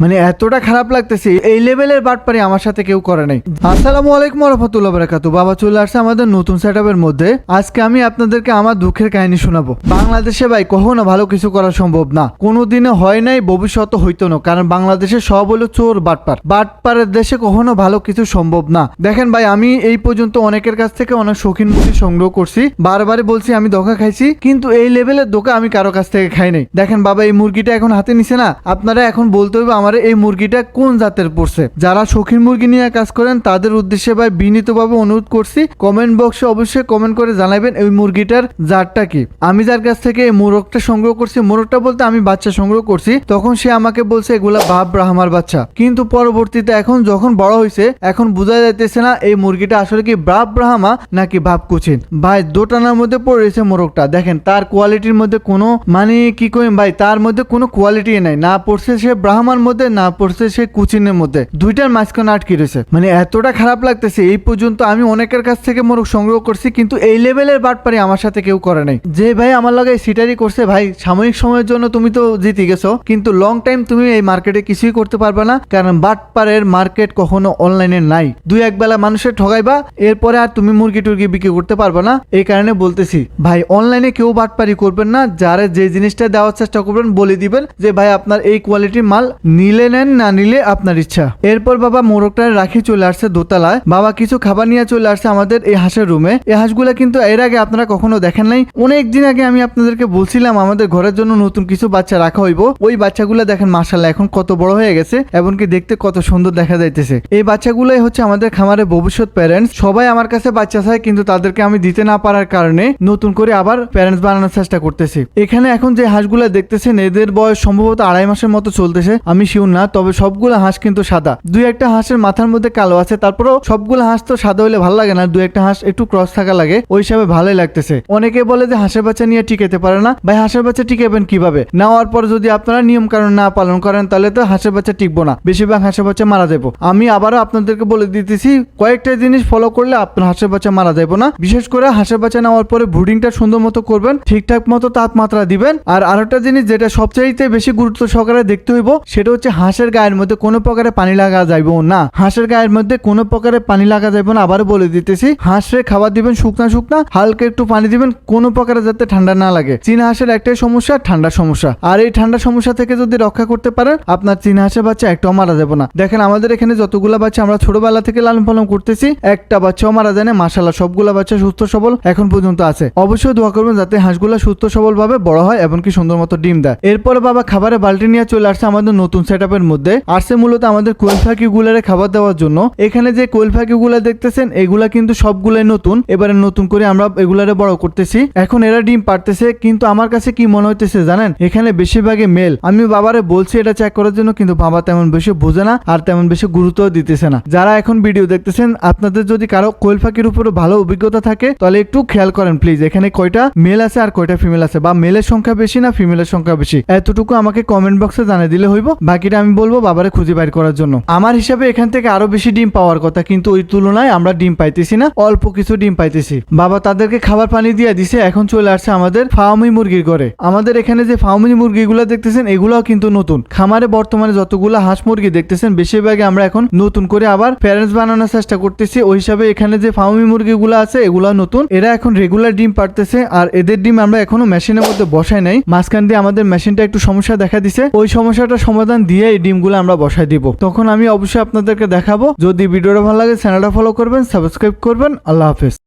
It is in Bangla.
মানে এতটা খারাপ লাগতেছে, এই লেভেলের বাটপারি আমার সাথে কেউ করে নাই। আসসালামু আলাইকুম রহমতুল্লাহ বারাকাতু বাবা চলে আসছে আমাদের নতুন সেট মধ্যে। আজকে আমি আপনাদেরকে আমার দুঃখের কাহিনী শোনাবো। বাংলাদেশে ভাই, কখনো ভালো কিছু করা সম্ভব না। কোনোদিনও হয় নাই, ভবিষ্যৎ হইতো না। কারণ বাংলাদেশে সব হলো চোর বাটপার। বাটপারের দেশে কখনো ভালো কিছু সম্ভব না। দেখেন ভাই, আমি এই পর্যন্ত অনেকের কাছ থেকে অনেক শৌখিন মুরগি সংগ্রহ করছি। বারবারে বলছি, আমি ধোকা খাইছি। কিন্তু এই লেভেলের ধোকা আমি কারও কাছ থেকে খাই নাই। দেখেন বাবা, এই মুরগিটা এখন হাতে নিছে না। আপনারা এখন বলতে হবে আমার এই মুরগিটা কোন জাতের পড়ছে? যারা শৌখিন মুরগি নিয়ে কাজ করেন, তাদের উদ্দেশ্যে ভাই বিনীতভাবে অনুরোধ করছি কমেন্ট বক্সে অবশ্যই কমেন্ট করে জানাবেন এই মুরগিটার জাতটা কি। আমি যার কাছ থেকে এই মোরগটা সংগ্রহ করছি, মোরগটা বলতে আমি বাচ্চা সংগ্রহ করছি, তখন সে আমাকে বলছে এগুলা বাপ ব্রাহ্মার বাচ্চা। কিন্তু পরবর্তীতে এখন যখন বড় হয়েছে এখন বোঝা যাইতেছে না এই মুরগিটা আসলে কি বাপ ব্রাহ্মা নাকি বাপ কুচিন। ভাই, দোটানার মধ্যে পড়ে রয়েছে মোরগটা। দেখেন, তার কোয়ালিটির মধ্যে কোনো মানে কি কই ভাই, তার মধ্যে কোনো কোয়ালিটি নাই। না পড়ছে সে ব্রাহ্মার মধ্যে না পড়ছে সে কুচিনের মধ্যে। দুইটার মাঝখানে আটকে রয়েছে। মানে এতটা খারাপ লাগতেছে, এই পর্যন্ত আমি অনেকের কাছ থেকে মোরগ সংগ্রহ করছি, কিন্তু এই লেভেলের বাটপারি আমার সাথে কেউ করে নাই। যে ভাই আমার লগে সিটারি করছে, ভাই সাময়িক সময়ের জন্য তুমি তো জিতে গেছো, কিন্তু লং টাইম তুমি এই মার্কেটে কিছুই করতে পারবে না, কারণ বাটপারের মার্কেট কখনো অনলাইনে নাই। দুই এক বেলা মানুষের ঠগাইবা, এরপরে আর তুমি মুরগি টুরগি বিক্রি করতে পারবে না। এই কারণে বলতেছি, ভাই অনলাইনে কেউ বাটপারি করবেন না, যারা যে জিনিসটা দেওয়ার চেষ্টা করবেন, বলে দিবেন যে, ভাই আপনার এই কোয়ালিটির মাল নিলে নেন, না নিলে আপনার ইচ্ছা। এরপর বাবা মোরগটা রাখি চলে আসছে দোতলায়। বাবা কিছু খাবার নিয়ে চলে আসছে আমাদের এই হাঁসের রুমে। এই হাঁসগুলা কিন্তু এর আগে আপনারা কখনো দেখেন নাই। অনেক দিন আগে আমি আপনাদেরকে বলছিলাম, আমাদের ঘরের জন্য নতুন কিছু বাচ্চা রাখা হইব। ওই বাচ্চাগুলো দেখেন মার্শাল্লাহ এখন কত বড় হয়ে গেছে, এমনকি দেখতে কত সুন্দর দেখা যাইতেছে। এই বাচ্চাগুলোই হচ্ছে আমাদের খামারের ভবিষ্যৎ প্যারেন্টস সবাই আমার কাছে বাচ্চা চায়, কিন্তু তাদেরকে আমি দিতে না পারার কারণে নতুন করে আবার প্যারেন্টস বানানোর চেষ্টা করতেছি। এখানে এখন যে হাঁসগুলো দেখতেছেন, এদের বয়স সম্ভবত আড়াই মাসের মতো চলতেছে। আমি শিওর না, তবে সবগুলো হাঁস কিন্তু সাদা। দুই একটা হাঁসের মাথার মধ্যে কালো আছে, তারপরেও সবগুলো হাঁস তো সাদা হলে ভালো লাগে না, দুই একটা হাঁস একটু ক্রস থাকা লাগে, ওই হিসাবে ভালোই লাগতেছে। অনেকে বলে যে হাঁসের বাচ্চা নিয়ে টিকেতে পারে না। ভাই, হাঁসের বাচ্চা টিকাবেন কীভাবে? নেওয়ার পর যদি আপনারা নিয়ম কারণ না পালন করেন, তাহলে তো হাঁসের বাচ্চা টিকবো না। বেশিরভাগ হাঁসের বাচ্চা মারা যাব আমি আবারও আপনাদেরকে বলে দিতেছি, কয়েকটা জিনিস ফলো করলে আপনার হাঁসের বাচ্চা মারা যাব না। বিশেষ করে হাঁসের বাচ্চা নেওয়ার পরে ব্রুডিংটা সুন্দর মতো করবেন, ঠিকঠাক মতো তাপমাত্রা দিবেন। আর আরেকটা জিনিস যেটা সবচাইতে বেশি গুরুত্ব সহকারে দেখতে হইব, সেটা হচ্ছে হাঁসের গায়ের মধ্যে কোনো প্রকারে পানি লাগা যাইব না। হাঁসের গায়ের মধ্যে কোনো প্রকারে পানি লাগা যাইব না, আবারও বলে দিতেছি। হাঁসের খাবার দিবেন শুকনা শুকনা, হালকা একটু পানি দিবেন, কোনো প্রকারে যাতে ঠান্ডা না লাগে। চীনা হাঁসের একটাই সমস্যা, ঠান্ডার সমস্যা। আর এই ঠান্ডা সমস্যা থেকে যদি রক্ষা করতে পারেন, আপনার চীনা হাঁসের বাচ্চা একটাও মারা যাবে না। দেখেন, আমাদের এখানে যতগুলা বাচ্চা আমরা ছোটবেলা থেকে লালন পালন করতেছি, একটা বাচ্চাও মারা যায় না। মাসাল্লাহ সবগুলা বাচ্চা সুস্থ সবল এখন পর্যন্ত আছে। অবশ্যই দোয়া করবেন যাতে হাঁসগুলা সুস্থ সবল ভাবে বড় হয় এবং কি সুন্দর মতো ডিম দেয়। এরপরে বাবা খাবারের বালতি নিয়ে চলে আসছে আমাদের নতুন সেট মধ্যে। আসছে মূলত আমাদের কোয়েল ফাঁকি গুলারে খাবার দেওয়ার জন্য। এখানে যে কোয়েল ফাঁকি গুলা দেখতেছেন, এগুলা কিন্তু সবগুলাই নতুন। এবারে নতুন করে আমরা এগুলারে বড় করতেছি। এখন এরা ডিম পারতেছে কিন্তু আমার কাছে কি মনে হইতেছে জানেন? এখানে বেশিরভাগই মেল আমি বাবারে বলছি এটা চেক করার জন্য, কিন্তু বাবা তেমন বেশি বোঝে না আর তেমন বেশি গুরুত্ব দিতেছে না। যারা এখন ভিডিও দেখতেছেন, আপনাদের যদি কারও কোয়েল উপরে ভালো অভিজ্ঞতা থাকে, তাহলে একটু খেয়াল করেন প্লিজ এখানে কয়টা মেল আছে আর কয়টা ফিমেল আছে? বা মেলের সংখ্যা বেশি না ফিমেলের সংখ্যা বেশি? এতটুকু আমাকে কমেন্ট বক্সে জানিয়ে দিলে হইব। বাকিটা আমি বলব বাবারে খুঁজে বাইর করার জন্য। আমার হিসাবে এখান থেকে আরও বেশি ডিম পাওয়ার কথা, কিন্তু ওই তুলনায় আমরা ডিম পাইতেছি না, অল্প কিছু ডিম পাইতেছি। বাবা তাদেরকে খাবার পানি দিয়ে দিছে, এখন চলে আসছে আমাদের ফার্মি মুরগির ঘরে। আমাদের এখানে যে ফার্মি মুরগিগুলো দেখতেছেন, এগুলোও কিন্তু নতুন। খামারে বর্তমানে যতগুলো হাঁস মুরগি দেখতেছেন বেশিরভাগই আমরা এখন নতুন করে আবার প্যারেন্টস বানানোর চেষ্টা করতেছি। ওই হিসাবে এখানে যে ফার্মি মুরগিগুলো আছে এগুলো নতুন। এরা এখন রেগুলার ডিম পারতেছে আর এদের ডিম আমরা এখনও মেশিনের মধ্যে বসাই নাই। মাঝখান দিয়ে আমাদের মেশিনটা একটু সমস্যা দেখা দিছে। ওই সমস্যাটা সমাধান দিয়ে এই ডিমগুলো আমরা বসায় দিব। তখন আমি অবশ্যই আপনাদেরকে দেখাবো। যদি ভিডিওটা ভালো লাগে চ্যানেলটা ফলো করবেন সাবস্ক্রাইব করবেন। আল্লাহ হাফেজ।